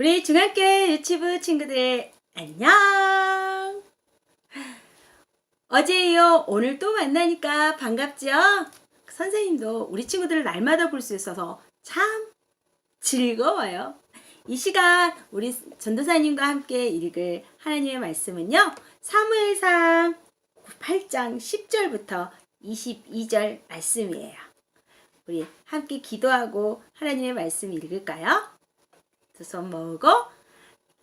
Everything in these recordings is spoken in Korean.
우리 중학교 유치부 친구들 안녕. 어제 이어 오늘 또 만나니까 반갑죠? 선생님도 우리 친구들을 날마다 볼 수 있어서 참 즐거워요. 이 시간 우리 전도사님과 함께 읽을 하나님의 말씀은요. 사무엘상 8장 10절부터 22절 말씀이에요. 우리 함께 기도하고 하나님의 말씀 읽을까요? 두손 모으고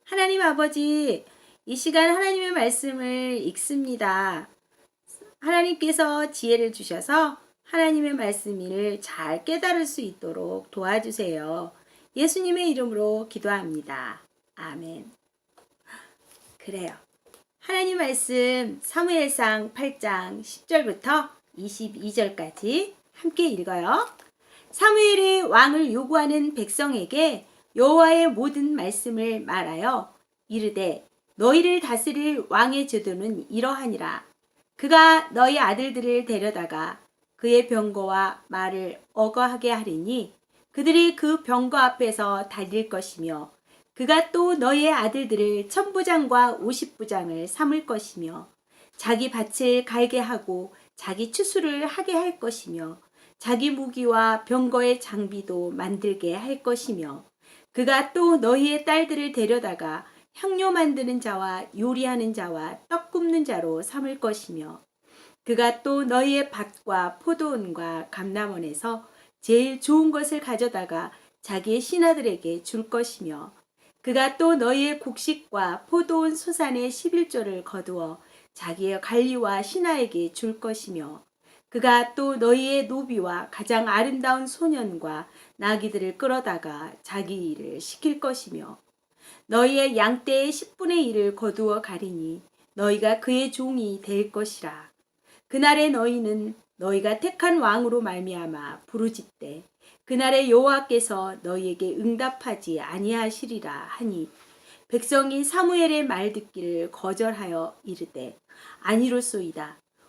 하나님 아버지 이 시간 하나님의 말씀을 읽습니다. 하나님께서 지혜를 주셔서 하나님의 말씀을 잘 깨달을 수 있도록 도와주세요. 예수님의 이름으로 기도합니다. 아멘. 그래요. 하나님 말씀 사무엘상 8장 10절부터 22절까지 함께 읽어요. 사무엘이 왕을 요구하는 백성에게 여호와의 모든 말씀을 말하여 이르되 너희를 다스릴 왕의 제도는 이러하니라. 그가 너희 아들들을 데려다가 그의 병거와 말을 어거하게 하리니 그들이 그 병거 앞에서 달릴 것이며 그가 또 너희의 아들들을 천부장과 오십부장을 삼을 것이며 자기 밭을 갈게 하고 자기 추수를 하게 할 것이며 자기 무기와 병거의 장비도 만들게 할 것이며 그가 또 너희의 딸들을 데려다가 향료 만드는 자와 요리하는 자와 떡 굽는 자로 삼을 것이며 그가 또 너희의 밭과 포도원과 감남원에서 제일 좋은 것을 가져다가 자기의 신하들에게 줄 것이며 그가 또 너희의 곡식과 포도원 소산의 11조를 거두어 자기의 관리와 신하에게 줄 것이며 그가 또 너희의 노비와 가장 아름다운 소년과 나귀들을 끌어다가 자기 일을 시킬 것이며 너희의 양떼의 10분의 1을 거두어 가리니 너희가 그의 종이 될 것이라. 그날에 너희는 너희가 택한 왕으로 말미암아 부르짖되 그날에 여호와께서 너희에게 응답하지 아니하시리라 하니 백성이 사무엘의 말 듣기를 거절하여 이르되 아니로소이다.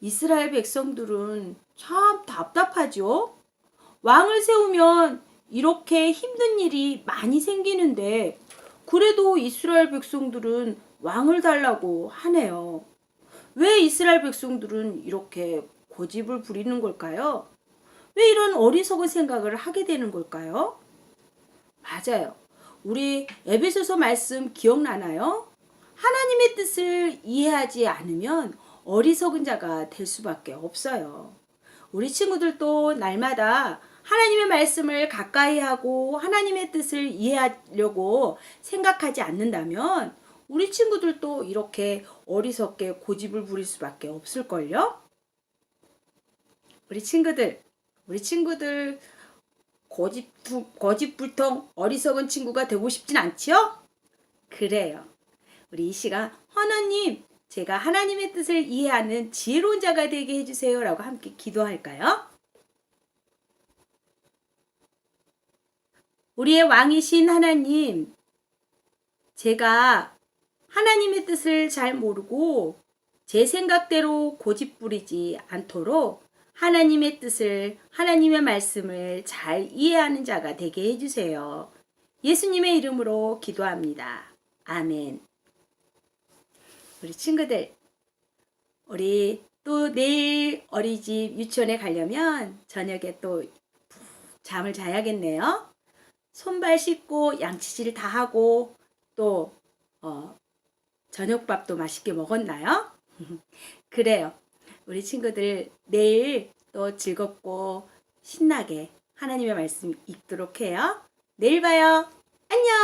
이스라엘 백성들은 참 답답하죠. 왕을 세우면 이렇게 힘든 일이 많이 생기는데 그래도 이스라엘 백성들은 왕을 달라고 하네요. 왜 이스라엘 백성들은 이렇게 고집을 부리는 걸까요? 왜 이런 어리석은 생각을 하게 되는 걸까요? 맞아요. 우리 에베소서 말씀 기억나나요? 하나님의 뜻을 이해하지 않으면 어리석은 자가 될 수밖에 없어요. 우리 친구들도 날마다 하나님의 말씀을 가까이 하고 하나님의 뜻을 이해하려고 생각하지 않는다면 우리 친구들도 이렇게 어리석게 고집을 부릴 수밖에 없을걸요? 우리 친구들, 우리 친구들 고집, 고집불통 어리석은 친구가 되고 싶진 않지요? 그래요. 우리 이 시간 하나님 제가 하나님의 뜻을 이해하는 지혜로운 자가 되게 해주세요. 라고 함께 기도할까요? 우리의 왕이신 하나님, 제가 하나님의 뜻을 잘 모르고 제 생각대로 고집 부리지 않도록 하나님의 뜻을, 하나님의 말씀을 잘 이해하는 자가 되게 해주세요. 예수님의 이름으로 기도합니다. 아멘. 우리 친구들, 우리 또 내일 어린이집 유치원에 가려면 저녁에 또 잠을 자야겠네요. 손발 씻고 양치질 다 하고 또 어, 저녁밥도 맛있게 먹었나요? 그래요. 우리 친구들 내일 또 즐겁고 신나게 하나님의 말씀 읽도록 해요. 내일 봐요. 안녕!